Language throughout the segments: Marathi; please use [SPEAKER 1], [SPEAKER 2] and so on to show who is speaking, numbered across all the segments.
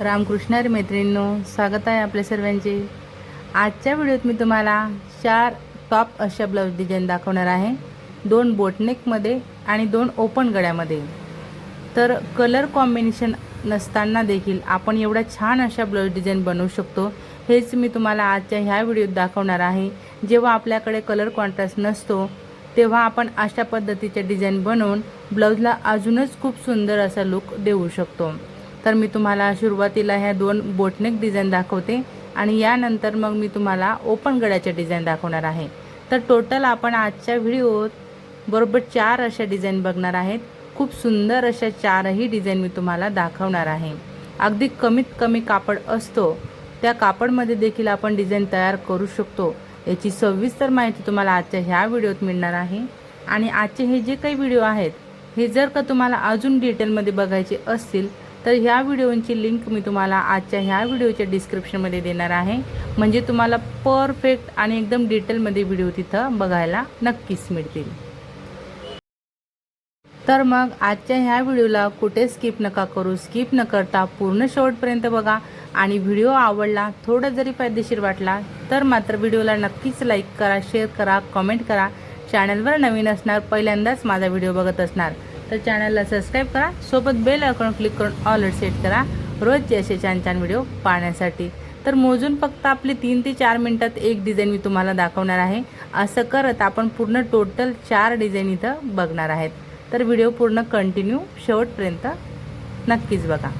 [SPEAKER 1] रामकृष्णारी मैत्रिणींनो स्वागत आहे आपल्या सर्वांचे. आजच्या व्हिडिओत मी तुम्हाला चार टॉप अशा ब्लाऊज डिझाईन दाखवणार आहे. दोन बोटनेकमध्ये आणि दोन ओपन गळ्यामध्ये. तर कलर कॉम्बिनेशन नसताना देखील आपण एवढ्या छान अशा ब्लाऊज डिझाईन बनवू शकतो. हेच मी तुम्हाला आजच्या ह्या व्हिडिओत दाखवणार आहे. जेव्हा आपल्याकडे कलर कॉन्ट्रास्ट नसतो तेव्हा आपण अशा पद्धतीचे डिझाईन बनवून ब्लाऊजला अजूनच खूप सुंदर असा लुक देऊ शकतो. तर मी तुम्हाला सुरुवातीला ह्या दोन बोटनेक डिझाईन दाखवते आणि यानंतर मग मी तुम्हाला ओपन गळ्याचे डिझाईन दाखवणार आहे. तर टोटल आपण आजच्या व्हिडिओत बरोबर चार अशा डिझाईन बघणार आहेत. खूप सुंदर अशा चारही डिझाईन मी तुम्हाला दाखवणार आहे. अगदी कमीत कमी कापड असतो त्या कापडमध्ये देखील आपण डिझाईन तयार करू शकतो. याची सविस्तर माहिती तुम्हाला आजच्या ह्या व्हिडिओत मिळणार आहे. आणि आजचे हे जे काही व्हिडिओ आहेत हे जर का तुम्हाला अजून डिटेलमध्ये बघायचे असतील तर ह्या व्हिडिओची लिंक मी तुम्हाला आजच्या ह्या व्हिडिओच्या डिस्क्रिप्शनमध्ये देणार आहे. म्हणजे तुम्हाला परफेक्ट आणि एकदम डिटेलमध्ये व्हिडिओ तिथं बघायला नक्कीच मिळतील. तर मग आजच्या ह्या व्हिडिओला कुठे स्किप नका करू स्किप न करता पूर्ण शेवटपर्यंत बघा. आणि व्हिडिओ आवडला थोडा जरी फायदेशीर वाटला तर मात्र व्हिडिओला नक्कीच लाईक करा शेअर करा कमेंट करा. चॅनलवर नवीन असणार पहिल्यांदाच माझा व्हिडिओ बघत असणार. तर चॅनलला सबस्क्राईब करा. सोबत बेल आयकॉन क्लिक करून ऑल सेट करा. रोजचे असे छान छान व्हिडिओ पाहण्यासाठी. तर मोजून फक्त आपले तीन ते चार मिनटात एक डिझाईन मी तुम्हाला दाखवणार आहे. असं करत आपण पूर्ण टोटल चार डिझाईन इथं बघणार आहेत. तर व्हिडिओ पूर्ण कंटिन्यू शेवटपर्यंत नक्कीच बघा.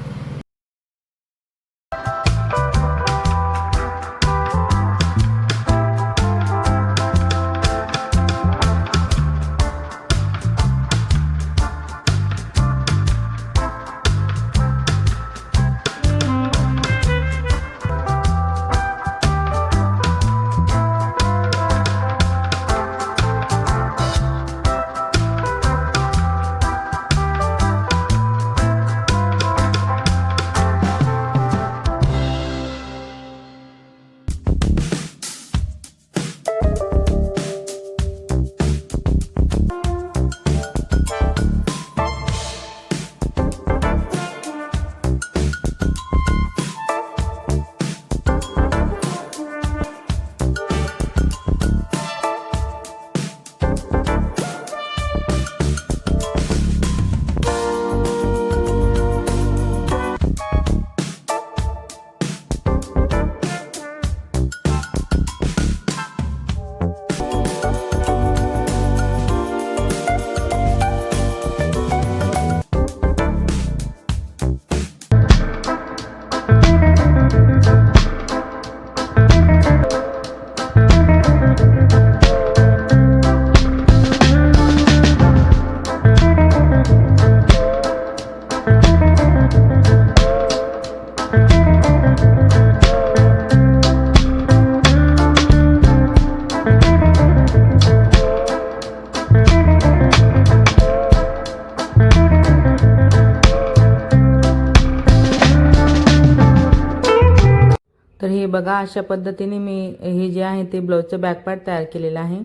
[SPEAKER 1] तर हे बघा अशा पद्धतीने मी हे जे आहे ते ब्लाऊजचं बॅकपार्ट तयार केलेलं आहे.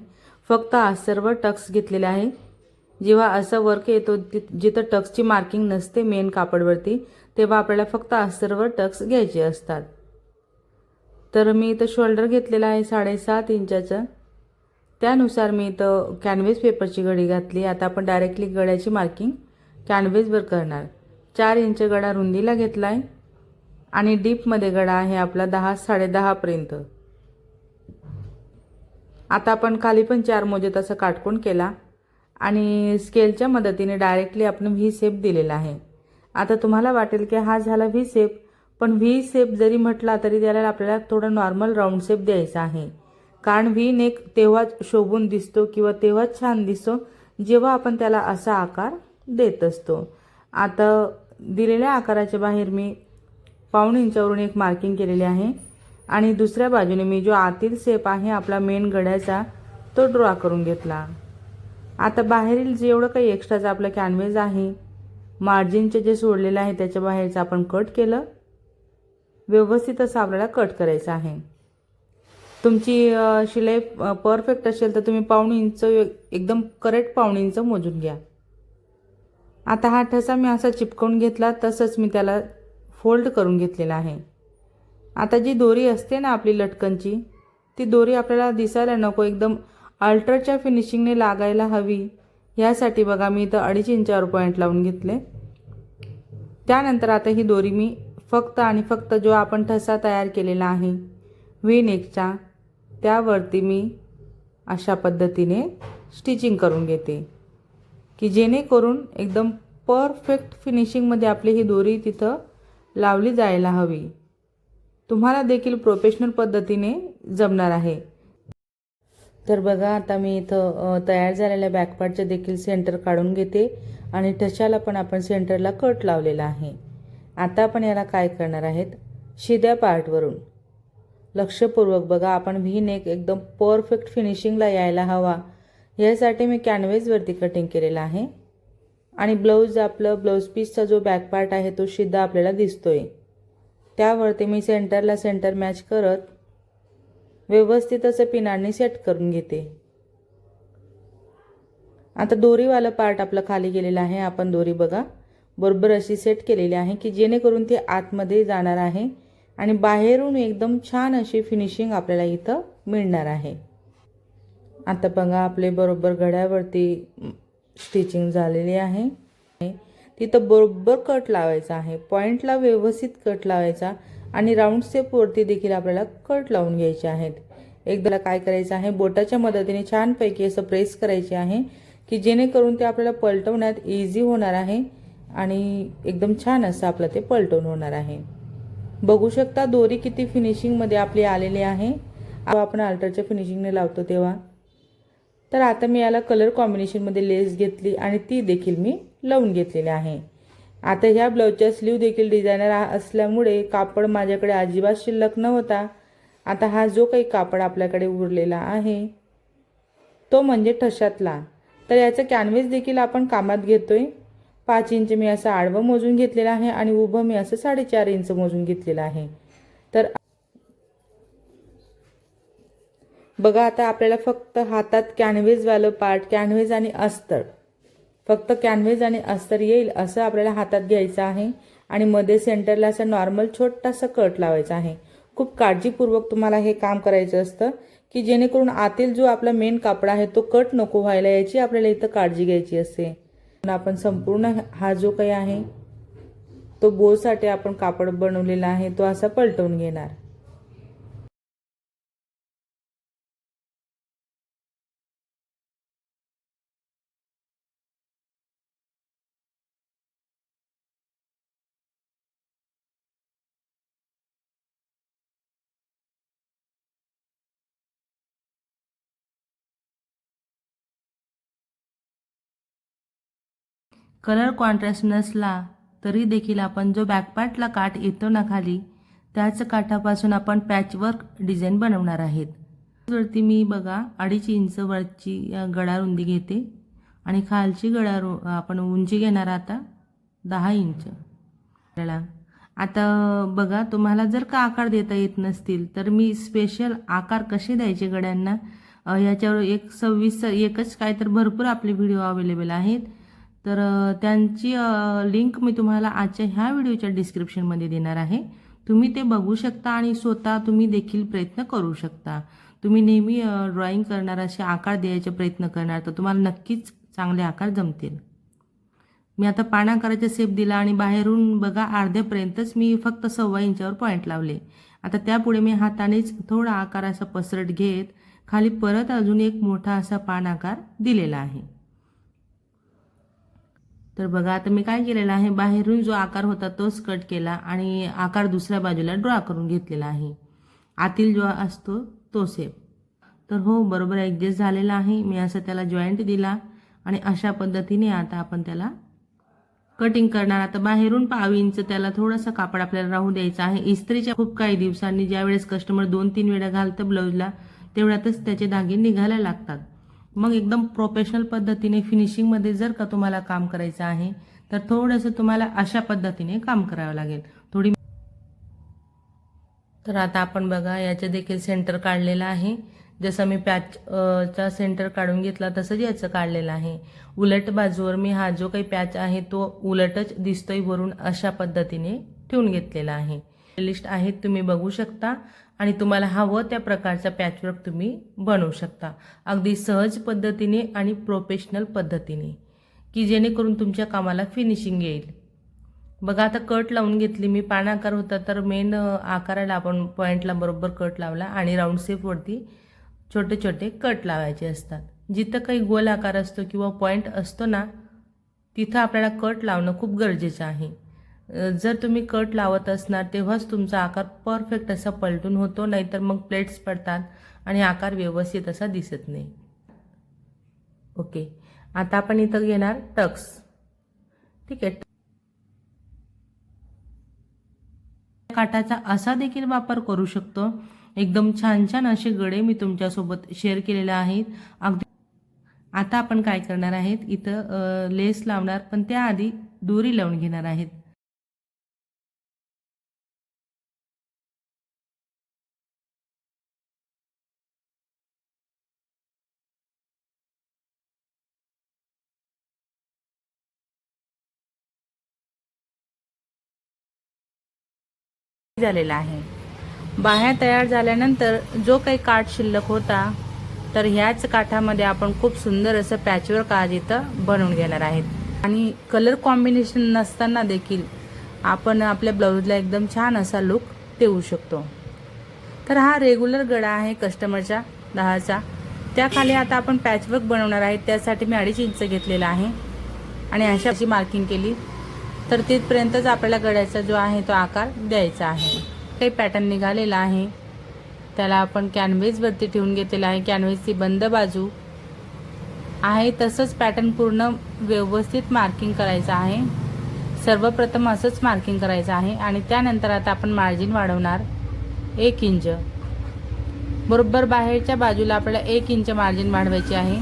[SPEAKER 1] फक्त सर्व टक्स घेतलेले आहे. जेव्हा असं वर्क येतो जिथं टक्सची मार्किंग नसते मेन कापडवरती तेव्हा आपल्याला फक्त सर्व टक्स घ्यायचे असतात. तर मी इथं शोल्डर घेतलेला आहे साडेसात इंचाचं. त्यानुसार मी इथं कॅनव्हेस पेपरची गडी घातली. आता आपण डायरेक्टली गळ्याची मार्किंग कॅनव्हेसवर करणार. चार इंच गडा रुंदीला घेतला आहे आणि डीपमध्ये गडा आहे आपला दहा साडेदहापर्यंत आता आपण खाली पण चार मोजेत असं काटकोण केला. आणि स्केलच्या मदतीने डायरेक्टली आपण व्ही सेप दिलेला आहे. आता तुम्हाला वाटेल की हा झाला व्ही सेप पण व्ही सेप जरी म्हटला तरी त्याला आपल्याला थोडा नॉर्मल राऊंड सेप द्यायचा आहे. कारण व्ही नेक तेव्हाच शोभून दिसतो किंवा तेव्हाच छान दिसतो जेव्हा आपण त्याला असा आकार देत असतो. आता दिलेल्या आकाराच्या बाहेर मी पाऊण इंचावरून एक मार्किंग केलेली आहे. आणि दुसऱ्या बाजूने मी जो आतील सेप आहे आपला मेन गड्याचा तो ड्रॉ करून घेतला. आता बाहेरील जेवढं काही एक्स्ट्राचं आपलं कॅनव्हेज आहे मार्जिनचे जे सोडलेलं आहे त्याच्या बाहेरचं आपण कट केलं. व्यवस्थित असं आपल्याला कट करायचं आहे. तुमची शिलाई परफेक्ट असेल तर तुम्ही पाऊण इंच एकदम करेक्ट पाऊण इंच मोजून घ्या. आता हा ठसा मी असा चिपकवून घेतला तसंच मी त्याला फोल्ड करून घेतलेला आहे. आता जी दोरी असते ना आपली लटकनची ती दोरी आपल्याला दिसायला नको एकदम अल्ट्राच्या फिनिशिंगने लागायला हवी. ह्यासाठी बघा मी इथं अडीच इंचावर पॉईंट लावून घेतले. त्यानंतर आता ही दोरी मी फक्त आणि फक्त जो आपण ठसा तयार केलेला आहे व्ही नेकचा त्यावरती मी अशा पद्धतीने स्टिचिंग करून घेते. की जेणेकरून एकदम परफेक्ट फिनिशिंगमध्ये आपली ही दोरी तिथं लावली जायला हवी. तुम्हाला देखील प्रोफेशनल पद्धतीने जमणार आहे. तर बघा आता मी इथं तयार झालेल्या बॅकपार्टचे देखील सेंटर काढून घेते आणि ठशाला पण आपण सेंटरला कट लावलेला आहे. आता आपण याला काय करणार आहेत? शिद्या पार्टवरून लक्षपूर्वक बघा आपण व्ही नेक एकदम परफेक्ट फिनिशिंगला यायला हवा. यासाठी मी कॅनव्हेजवरती कटिंग केलेलं आहे. आणि ब्लाऊज आपलं ब्लाऊज पीसचा जो बॅक पार्ट आहे तो शिद्दा आपल्याला दिसतोय. त्यावरती मी सेंटरला सेंटर मॅच करत व्यवस्थित असं पिनांनी सेट करून घेते. आता दोरीवाला पार्ट आपलं खाली गेलेलं आहे. आपण दोरी बघा. बरोबर अशी सेट केलेली आहे की जेणेकरून ती आतमध्ये जाणार आहे आणि बाहेरून एकदम छान अशी फिनिशिंग आपल्याला इथं मिळणार आहे. आता बघा आपले बरोबर घड्यावरती स्टिचिंग झालेली आहे. तिथं बरोबर कट लावायचा आहे. पॉईंटला व्यवस्थित कट लावायचा आणि राऊंड स्टेपवरती देखील आपल्याला कट लावून घ्यायचे आहेत. एकदा काय करायचं आहे? बोटाच्या मदतीने छानपैकी असं प्रेस करायचे आहे की जेणेकरून ते आपल्याला पलटवण्यात इझी होणार आहे आणि एकदम छान असं आपलं ते पलटवून होणार आहे. बघू शकता दोरी किती फिनिशिंगमध्ये आपली आलेली आहे. आपण अल्टरच्या फिनिशिंगने लावतो तेव्हा. तर आता मी याला कलर कॉम्बिनेशनमध्ये लेस घेतली आणि ती देखील मी लावून घेतलेली आहे. आता ह्या ब्लाऊजच्या स्लीव देखील डिझायनर असल्यामुळे कापड माझ्याकडे अजिबात शिल्लक नव्हता. आता हा जो काही कापड आपल्याकडे उरलेला आहे तो म्हणजे ठशातला. तर याचं कॅनव्हेस देखील आपण कामात घेतोय. पाच इंच मी असं आडवं मोजून घेतलेलं आहे आणि उभं मी असं साडेचार इंच मोजून घेतलेलं आहे तर बघा आता आपल्याला फक्त हातात कॅनव्हेजवालं पार्ट कॅनव्हेज आणि अस्तर. फक्त कॅनव्हेज आणि अस्तर येईल असं आपल्याला हातात घ्यायचं आहे. आणि मध्ये सेंटरला असं नॉर्मल छोटासा कट लावायचा आहे. खूप काळजीपूर्वक तुम्हाला हे काम करायचं असतं की जेणेकरून आतील जो आपला मेन कापडा आहे तो कट नको व्हायला याची आपल्याला इथं काळजी घ्यायची असते. आपण संपूर्ण हा जो काही आहे तो बोसाठी आपण कापड बनवलेला आहे तो असा पलटवून घेणार. कलर कॉन्ट्रास्ट नसला तरी देखील आपण जो बॅकपार्टला काठ येतो ना खाली त्याच काठापासून आपण पॅचवर्क डिझाईन बनवणार आहेत. वरती मी बघा अडीच इंच वरची गळा रुंदी घेते आणि खालची गळा रु आपण उंची घेणार आता दहा इंच. आपल्याला आता बघा तुम्हाला जर का आकार देता येत नसतील तर मी स्पेशल आकार कसे द्यायचे गड्यांना? याच्यावर एक सव्वीस एकच काय तर भरपूर आपले व्हिडिओ अवेलेबल आहेत. तर त्यांची लिंक मी तुम्हाला आजच्या ह्या व्हिडिओच्या डिस्क्रिप्शनमध्ये देणार आहे. तुम्ही ते बघू शकता आणि स्वतः तुम्ही देखील प्रयत्न करू शकता. तुम्ही नेहमी ड्रॉईंग करणार असे आकार द्यायचे प्रयत्न करणार तर तुम्हाला नक्कीच चांगले आकार जमतील. मी आता पानाकाराचा सेप दिला आणि बाहेरून बघा अर्ध्यापर्यंतच मी फक्त सव्वा इंचावर पॉईंट लावले. आता त्यापुढे मी हातानेच थोडा आकार असा पसरट घेत खाली परत अजून एक मोठा असा पान आकार दिलेला आहे. तर बघा आता मी काय केलेलं आहे बाहेरून जो आकार होता तोच कट केला आणि आकार दुसऱ्या बाजूला ड्रॉ करून घेतलेला आहे. आतील जो असतो तो सेप तर हो बरोबर ॲडजस्ट झालेला आहे. मी असं त्याला जॉईंट दिला आणि अशा पद्धतीने आता आपण त्याला कटिंग करणार. आता बाहेरून पाव इंच त्याला थोडंसं कापड आपल्याला राहू द्यायचं आहे. इस्त्रीच्या खूप काही दिवसांनी ज्यावेळेस कस्टमर दोन तीन वेळा घालतं ब्लाऊजला तेवढ्यातच त्याचे धागे निघायला लागतात. मग एकदम प्रोफेशनल पद्धतीने फिनिशिंगमध्ये जर का तुम्हाला काम करायचं आहे तर थोडंसं तुम्हाला अशा पद्धतीने काम करावं लागेल. थोडी तर आता आपण बघा याचे देखील सेंटर काढलेलं आहे. जसं मी पॅच चा सेंटर काढून घेतला तसंच याचं काढलेलं आहे. उलट बाजूवर मी हा जो काही पॅच आहे तो उलटच दिसतोय वरून अशा पद्धतीने ठेवून घेतलेला आहे. लिस्ट आहेत तुम्ही बघू शकता. आणि तुम्हाला हवं त्या प्रकारचा पॅचवर्क तुम्ही बनवू शकता. अगदी सहज पद्धतीने आणि प्रोफेशनल पद्धतीने. की जेणेकरून तुमच्या कामाला फिनिशिंग येईल. बघा आता कट लावून घेतली मी. पान आकार होता तर मेन आकाराला आपण पॉईंटला बरोबर कट लावला आणि राऊंड शेपवरती छोटे छोटे कट लावायचे असतात. जिथं काही गोल आकार असतो किंवा पॉईंट असतो ना तिथं आपल्याला कट लावणं खूप गरजेचं आहे. जर तुम्ही कट लावत असणार तेव्हाच तुमचा आकार परफेक्ट असा पलटून होतो नाहीतर मग प्लेट्स पडतात आणि आकार व्यवस्थित असा दिसत नाही. ओके आता आपण इथं घेणार टक्स ठीक आहे. काठाचा असा देखील वापर करू शकतो. एकदम छान छान असे गडे मी तुमच्यासोबत शेअर केलेले आहेत. अगदी आता आपण काय करणार आहेत? इथं लेस लावणार पण त्याआधी दोरी लावून घेणार आहेत. झालेला आहे. बाह्या तयार झाल्यानंतर जो काही काठ शिल्लक होता तर ह्याच काठामध्ये आपण खूप सुंदर असं पॅचवर काज इथं बनवून घेणार आहेत. आणि कलर कॉम्बिनेशन नसताना देखील आपण आपल्या ब्लाऊजला एकदम छान असा लुक देऊ शकतो. तर हा रेग्युलर गळा आहे कस्टमरच्या दहाचा. त्याखाली आता आपण पॅचवर्क बनवणार आहे. त्यासाठी मी अडीच इंच घेतलेला आहे. आणि अशा अशी मार्किंग केली. तर तिथपर्यंतच आपल्याला गळ्याचा जो आहे तो आकार द्यायचा आहे. काही पॅटर्न निघालेला आहे. त्याला आपण कॅनव्हेसवरती ठेवून घेतलेला आहे. कॅनव्हेसची बंद बाजू आहे. तसंच पॅटर्न पूर्ण व्यवस्थित मार्किंग करायचं आहे. सर्वप्रथम असंच मार्किंग करायचं आहे. आणि त्यानंतर आता आपण मार्जिन वाढवणार एक इंच बरोबर बाहेरच्या बाजूला आपल्याला एक इंच मार्जिन वाढवायची आहे.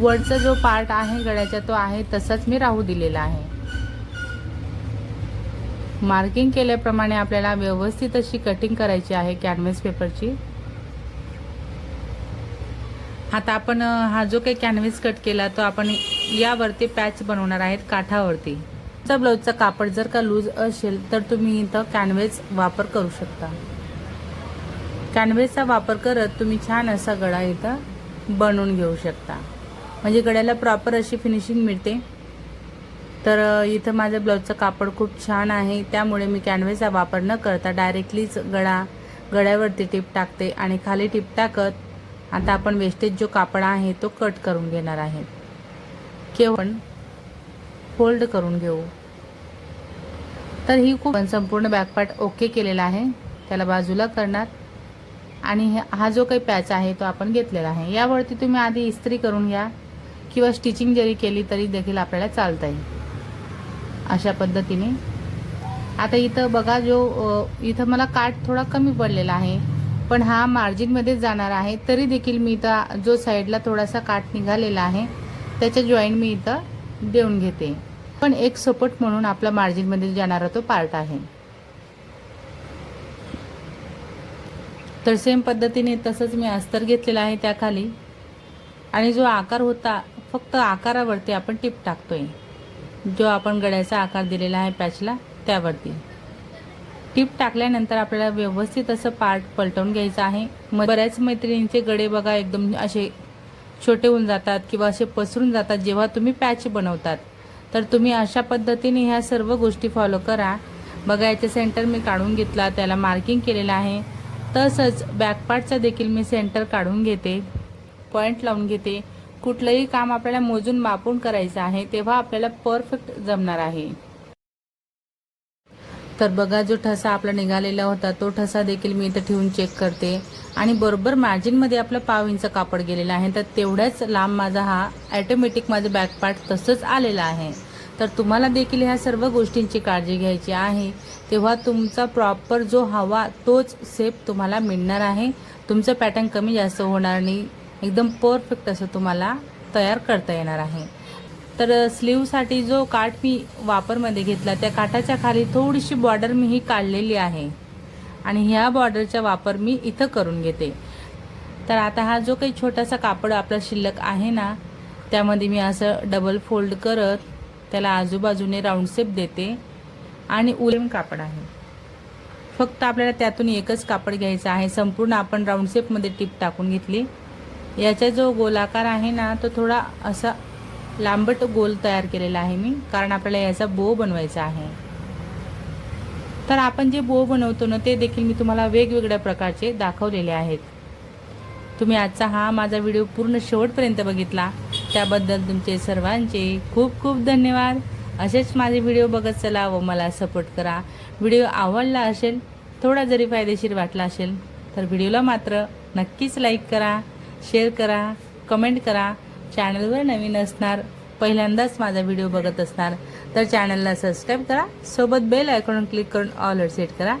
[SPEAKER 1] वरचा जो पार्ट आहे गळ्याचा तो आहे तसाच मी राहू दिलेला आहे. मार्किंग केल्याप्रमाणे आपल्याला व्यवस्थित अशी कटिंग करायची आहे कॅनव्हस पेपरची आता आपण हा जो काही कॅनव्हस कट केला तो आपण यावरती पॅच बनवणार आहेत काठावरती. चा ब्लाऊजचा कापड जर का लूज असेल तर तुम्ही इथं कॅनव्हेस वापर करू शकता. कॅनव्हेसचा वापर करत तुम्ही छान असा गळा इथं बनवून घेऊ शकता. म्हणजे गळ्याला प्रॉपर अशी फिनिशिंग मिळते. तर इथं माझं ब्लाऊजचं कापड खूप छान आहे. त्यामुळे मी कॅनव्हेसचा वापर न करता डायरेक्टलीच गळा गळ्यावरती टिप टाकते आणि खाली टिप टाकत आता आपण वेस्टेज जो कापड आहे तो कट करून घेणार आहे. केवण फोल्ड करून घेऊ. तर ही खूप संपूर्ण बॅकपार्ट ओके केलेला आहे. त्याला बाजूला करणार. आणि हे- हा जो काही पॅच आहे तो आपण घेतलेला आहे. यावरती तुम्ही आधी इस्त्री करून घ्या किंवा स्टिचिंग जरी केली तरी देखील आपल्याला चालता येईल अशा पद्धतीने. आता इथं बघा जो इथं मला काठ थोडा कमी पडलेला आहे. पण हा मार्जिनमध्येच जाणार आहे. तरी देखील मी इथं जो साईडला थोडासा काठ निघालेला आहे त्याच्या जॉईंट मी इथं देऊन घेते. पण एक सपोर्ट म्हणून आपला मार्जिनमध्ये जाणारा तो पार्ट आहे. तर सेम पद्धतीने तसंच मी अस्तर घेतलेला आहे त्याखाली. आणि जो आकार होता फक्त आकारावरती आपण टिप टाकतोय. जो आपण गळ्याचा आकार दिलेला आहे पॅचला त्यावरती. टिप टाकल्यानंतर आपल्याला व्यवस्थित असं पार्ट पलटवून घ्यायचं आहे. मग बऱ्याच मैत्रिणींचे गडे बघा एकदम असे छोटे होऊन जातात किंवा असे पसरून जातात. जेव्हा तुम्ही पॅच बनवतात तर तुम्ही अशा पद्धतीने ह्या सर्व गोष्टी फॉलो करा. बघा याचे सेंटर मी काढून घेतला त्याला मार्किंग केलेलं आहे. तसंच बॅकपार्टचा देखील मी सेंटर काढून घेते पॉईंट लावून घेते. कुठलंही काम आपल्याला मोजून मापून करायचं आहे तेव्हा आपल्याला परफेक्ट जमणार आहे. तर बघा जो ठसा आपला निघालेला होता तो ठसा देखील मी इथं ठेवून चेक करते. आणि बरोबर मार्जिनमध्ये आपलं पाव इंच कापड गेलेलं आहे तर तेवढ्याच लांब माझा हा ॲटोमॅटिक माझं बॅक पार्ट तसंच आलेला आहे. तर तुम्हाला देखील ह्या सर्व गोष्टींची काळजी घ्यायची आहे. तेव्हा तुमचा प्रॉपर जो हवा तोच सेप तुम्हाला मिळणार आहे. तुमचं पॅटर्न कमी जास्त होणार नाही. एकदम परफेक्ट असं तुम्हाला तयार करता येणार आहे. तर स्लीवसाठी जो काठ मी वापरमध्ये घेतला त्या काठाच्या खाली थोडीशी बॉर्डर मी ही काढलेली आहे. आणि ह्या बॉर्डरचा वापर मी इथं करून घेते. तर आता हा जो काही छोटासा कापड आपला शिल्लक आहे ना त्यामध्ये मी असं डबल फोल्ड करत त्याला आजूबाजूने राऊंड शेप देते. आणि उलेम कापड आहे. फक्त आपल्याला त्यातून एकच कापड घ्यायचं आहे. संपूर्ण आपण राऊंड शेपमध्ये टीप टाकून घेतली. याचा जो गोलाकार आहे ना तो थोडा असा लांबट गोल तयार केलेला आहे मी कारण आपल्याला याचा बो बनवायचा आहे. तर आपण जे बो बनवतो ना ते देखील मी तुम्हाला वेगवेगळ्या प्रकारचे दाखवलेले आहेत. तुम्ही आजचा हा माझा व्हिडिओ पूर्ण शेवटपर्यंत बघितला. त्याबद्दल तुमचे सर्वांचे खूप खूप धन्यवाद. असेच माझे व्हिडिओ बघत चला व मला सपोर्ट करा. व्हिडिओ आवडला असेल थोडा जरी फायदेशीर वाटला असेल तर व्हिडिओला मात्र नक्कीच लाईक करा. शेअर करा कमेंट करा. चॅनलवर नवीन असणार पहिल्यांदाच माझा व्हिडिओ बघत असणार तर चॅनलला सबस्क्राईब करा सोबत बेल आयकॉन क्लिक करून ऑलर सेट करा.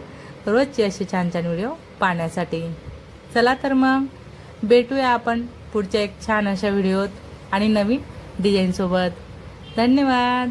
[SPEAKER 1] रोजचे असे छान छान व्हिडिओ पाहण्यासाठी. चला तर मग भेटूया आपण पुढच्या एक छान अशा व्हिडिओत आणि नवीन डिझाईनसोबत धन्यवाद.